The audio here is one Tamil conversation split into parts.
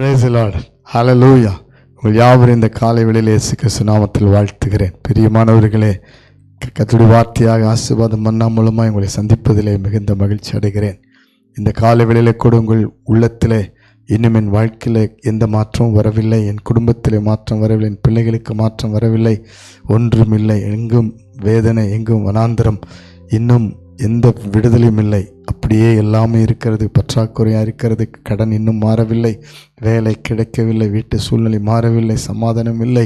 பிரேசலாட் ஹalleluya உங்கள் யாவரும் இந்த காலை வெளியில் இயேசு கிறிஸ்து வாழ்த்துகிறேன். பிரியமானவர்களே கத்துடைய வார்த்தையாக ஆசீர்வாதம் மன்னா மூலமாக உங்களை சந்திப்பதிலே மிகுந்த மகிழ்ச்சி அடைகிறேன். இந்த காலை வேளையிலே கூட உங்கள் உள்ளத்திலே இன்னும் என் வாழ்க்கையில் எந்த மாற்றமும் வரவில்லை. என் குடும்பத்திலே மாற்றம் வரவில்லை. என் பிள்ளைகளுக்கு மாற்றம் வரவில்லை. ஒன்றுமில்லை எங்கும் வேதனை எங்கும் வனாந்திரம். இன்னும் எந்த விடுதலையும் இல்லை. அப்படியே எல்லாமே இருக்கிறது பற்றாக்குறையாக இருக்கிறது கடன் இன்னும் மாறவில்லை. வேலை கிடைக்கவில்லை வீட்டு சூழ்நிலை மாறவில்லை சமாதானம் இல்லை.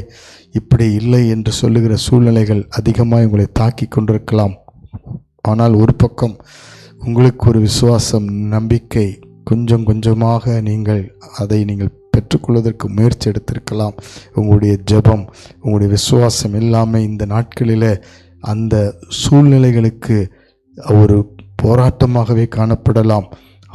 இப்படி இல்லை என்று சொல்லுகிற சூழ்நிலைகள் அதிகமாக உங்களை தாக்கி கொண்டிருக்கலாம். ஆனால் ஒரு பக்கம் உங்களுக்கு ஒரு விசுவாசம் நம்பிக்கை கொஞ்சம் கொஞ்சமாக நீங்கள் அதை நீங்கள் பெற்றுக்கொள்வதற்கு முயற்சி எடுத்திருக்கலாம். உங்களுடைய ஜெபம் உங்களுடைய விசுவாசம் எல்லாமே இந்த நாட்களில் அந்த சூழ்நிலைகளுக்கு ஒரு போராட்டமாகவே காணப்படலாம்.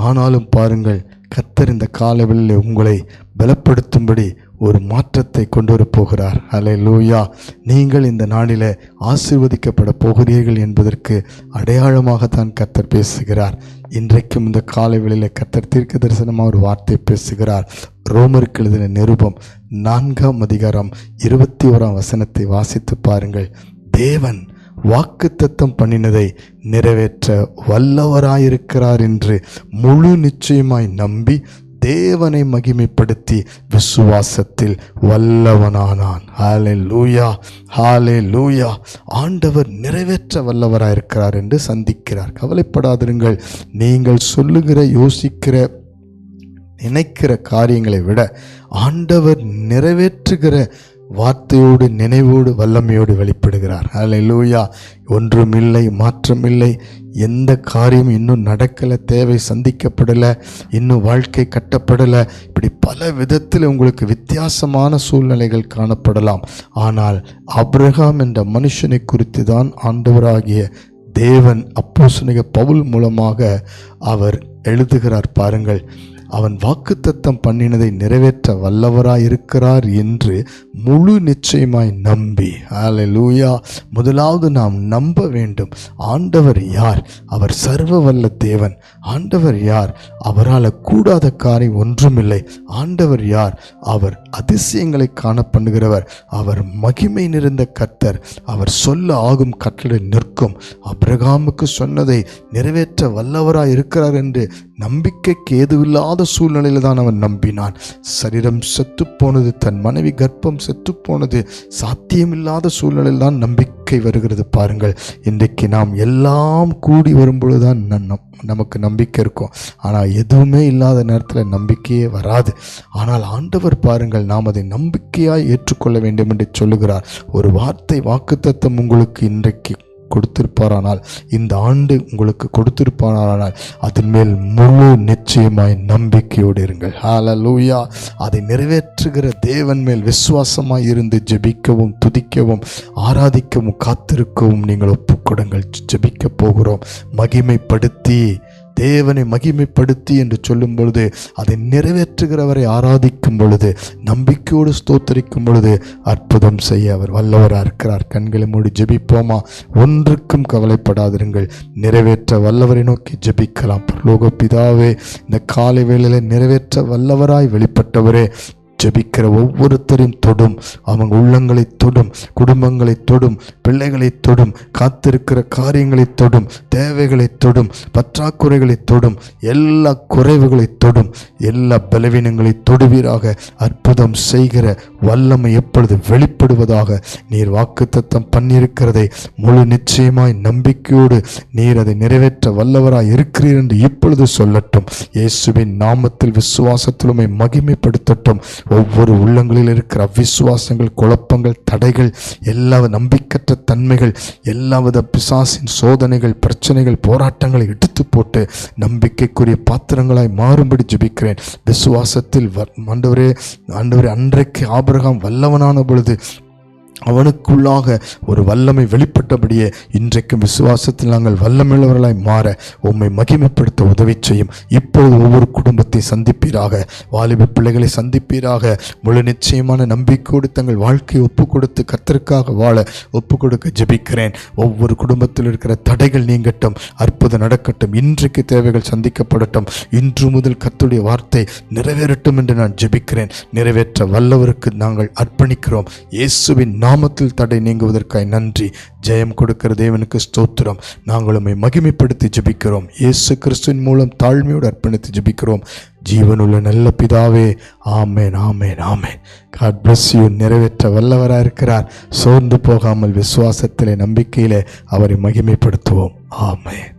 ஆனாலும் பாருங்கள் கத்தர் இந்த காலவெளியில் உங்களை பலப்படுத்தும்படி ஒரு மாற்றத்தை கொண்டு வரப்போகிறார் அலை லூயா நீங்கள் இந்த நாளில் ஆசிர்வதிக்கப்பட போகிறீர்கள் என்பதற்கு அடையாளமாகத்தான் கத்தர் பேசுகிறார். இன்றைக்கும் இந்த காலவெளியில் கத்தர் தீர்க்க தரிசனமாக ஒரு வார்த்தை பேசுகிறார். ரோமருக்கு எழுதின நிருபம் நான்காம் அதிகாரம் இருபத்தி ஓராம் வசனத்தை வாசித்து பாருங்கள். தேவன் வாக்குத்தத்தம் பண்ணினதை நிறைவேற்ற வல்லவராயிருக்கிறார் என்று முழு நிச்சயமாய் நம்பி தேவனை மகிமைப்படுத்தி விசுவாசத்தில் வல்லவனானான். ஹாலே லூயா ஹாலே லூயா ஆண்டவர் நிறைவேற்ற வல்லவராயிருக்கிறார் என்று சந்திக்கிறார். கவலைப்படாதிருங்கள். நீங்கள் சொல்லுகிற யோசிக்கிற நினைக்கிற காரியங்களை விட ஆண்டவர் நிறைவேற்றுகிற வார்த்தையோடு நினைவோடு வல்லமையோடு வெளிப்படுகிறார். அல்லேலூயா ஒன்றுமில்லை மாற்றமில்லை. எந்த காரியம் இன்னும் நடக்கலை தேவை சந்திக்கப்படலை இன்னும் வாழ்க்கை கட்டப்படலை. இப்படி பல விதத்தில் உங்களுக்கு வித்தியாசமான சூழ்நிலைகள் காணப்படலாம். ஆனால் அப்ரஹாம் என்ற மனுஷனை குறித்து தான் ஆண்டவராகிய தேவன் அப்போசனிக பவுல் மூலமாக அவர் எழுதுகிறார் பாருங்கள். அவன் வாக்குத்தத்தம் பண்ணினதை நிறைவேற்ற வல்லவராயிருக்கிறார் என்று முழு நிச்சயமாய் நம்பி. லூயா முதலாவது நாம் நம்ப வேண்டும். ஆண்டவர் யார்? அவர் சர்வ வல்ல தேவன். ஆண்டவர் யார்? அவரால் கூடாத காரை ஒன்றுமில்லை. ஆண்டவர் யார்? அவர் அதிசயங்களை காண பண்ணுகிறவர் அவர் மகிமை நிறைந்த கர்த்தர். அவர் சொல்ல ஆகும் கட்டளை நிற்கும். அப்ரகாமுக்கு சொன்னதை நிறைவேற்ற வல்லவராய் இருக்கிறார் என்று நம்பிக்கைக்கு ஏதுவில்லாத சூழ்நிலையில் தான் அவன் நம்பினான். சரீரம் செத்துப்போனது தன் மனைவி கர்ப்பம் செத்துப்போனது சாத்தியமில்லாத சூழ்நிலையில் தான் நம்பிக்கை வருகிறது பாருங்கள். இன்றைக்கு நாம் எல்லாம் கூடி வரும்பொழுது தான் நமக்கு நம்பிக்கை இருக்கும். ஆனால் எதுவுமே இல்லாத நேரத்தில் நம்பிக்கையே வராது. ஆனால் ஆண்டவர் பாருங்கள் நாம் அதை நம்பிக்கையாய் ஏற்றுக்கொள்ள வேண்டும் என்று சொல்லுகிறார். ஒரு வார்த்தை வாக்குத்தத்தம் உங்களுக்கு இன்றைக்கு கொடுத்திருப்பாரானால் இந்த ஆண்டு உங்களுக்கு கொடுத்திருப்பாரானால் அதன் மேல் முழு நிச்சயமாய் நம்பிக்கையோடு இருங்கள். லூயா அதை நிறைவேற்றுகிற தேவன் மேல் விசுவாசமாய் இருந்து ஜெபிக்கவும் துதிக்கவும் ஆராதிக்கவும் காத்திருக்கவும் நீங்கள் ஒப்புக்கொடுங்கள். ஜெபிக்க போகிறோம். மகிமைப்படுத்தி தேவனை மகிமைப்படுத்தி என்று சொல்லும் பொழுது அதை நிறைவேற்றுகிறவரை ஆராதிக்கும் பொழுது நம்பிக்கையோடு ஸ்தோத்தரிக்கும் பொழுது அற்புதம் செய்ய அவர் வல்லவராக இருக்கிறார். கண்களை மூடி ஜெபிப்போமா? ஒன்றுக்கும் கவலைப்படாதிருங்கள். நிறைவேற்ற வல்லவரை நோக்கி ஜெபிக்கலாம். லோக பிதாவே இந்த காலை வேளையில் நிறைவேற்ற வல்லவராய் வெளிப்பட்டவரே ஜெபிக்கிற ஒவ்வொருத்தரையும் தொடும். அவங்க உள்ளங்களை தொடும் குடும்பங்களை தொடும் பிள்ளைகளை தொடும் காத்திருக்கிற காரியங்களை தொடும் தேவைகளை தொடும் பற்றாக்குறைகளை தொடும் எல்லா குறைவுகளை தொடும். எல்லா பலவீனங்களை தொடுவீராக. அற்புதம் செய்கிற வல்லமை எப்பொழுது வெளிப்படுவதாக நீர் வாக்குத்தத்தம் பண்ணியிருக்கிறதை முழு நிச்சயமாய் நம்பிக்கையோடு நீர் அதை நிறைவேற்ற வல்லவராய் இருக்கிறீர் என்று இப்பொழுது சொல்லட்டும். இயேசுவின் நாமத்தில் விசுவாசத்திலுமே மகிமைப்படுத்தட்டும். ஒவ்வொரு உள்ளங்களில் இருக்கிற விசுவாசங்கள் குழப்பங்கள் தடைகள் எல்லா நம்பிக்கற்ற தன்மைகள் எல்லாவித பிசாசின் சோதனைகள் பிரச்சனைகள் போராட்டங்களை எடுத்து போட்டு நம்பிக்கைக்குரிய பாத்திரங்களாய் மாறும்படி ஜெபிக்கிறேன். விசுவாசத்தில் ஆண்டவரே ஆண்டவரே அன்றைக்கு ஆபிரகாம் வல்லவனான பொழுது அவனுக்குள்ளாக ஒரு வல்லமை வெளிப்பட்டபடியே இன்றைக்கும் விசுவாசத்தில் நாங்கள் வல்லமையுள்ளவர்களாய் மாற உம்மை மகிமைப்படுத்த உதவி செய்யும். இப்பொழுது ஒவ்வொரு குடும்பத்தை சந்திப்பீராக. வாலிப பிள்ளைகளை சந்திப்பீராக. முழு நிச்சயமான நம்பிக்கையோடு தங்கள் வாழ்க்கையை ஒப்பு கொடுத்து கத்தருக்காக வாழ ஒப்பு கொடுக்க ஜெபிக்கிறேன். ஒவ்வொரு குடும்பத்தில் இருக்கிற தடைகள் நீங்கட்டும் அற்புதம் நடக்கட்டும் இன்றைக்கு தேவைகள் சந்திக்கப்படட்டும் இன்று முதல் கத்துடைய வார்த்தை நிறைவேறட்டும் என்று நான் ஜெபிக்கிறேன். நிறைவேற்ற வல்லவருக்கு நாங்கள் அர்ப்பணிக்கிறோம். இயேசுவின் நாமத்தில் தடை நீங்குவதற்காய் நன்றி. ஜெயம் கொடுக்கிற தேவனுக்கு ஸ்தோத்திரம். நாங்கள் மகிமைப்படுத்தி ஜெபிக்கிறோம். இயேசு கிறிஸ்துவின் மூலம் தாழ்மையோடு அர்ப்பணித்து ஜபிக்கிறோம். ஜீவனுள்ள நல்ல பிதாவே ஆமேன் ஆமேன் ஆமேன். காட் பிளஸ் யூ நிறைவேற்ற வல்லவராக இருக்கிறார். சோர்ந்து போகாமல் விசுவாசத்திலே நம்பிக்கையிலே அவரை மகிமைப்படுத்துவோம். ஆமேன்.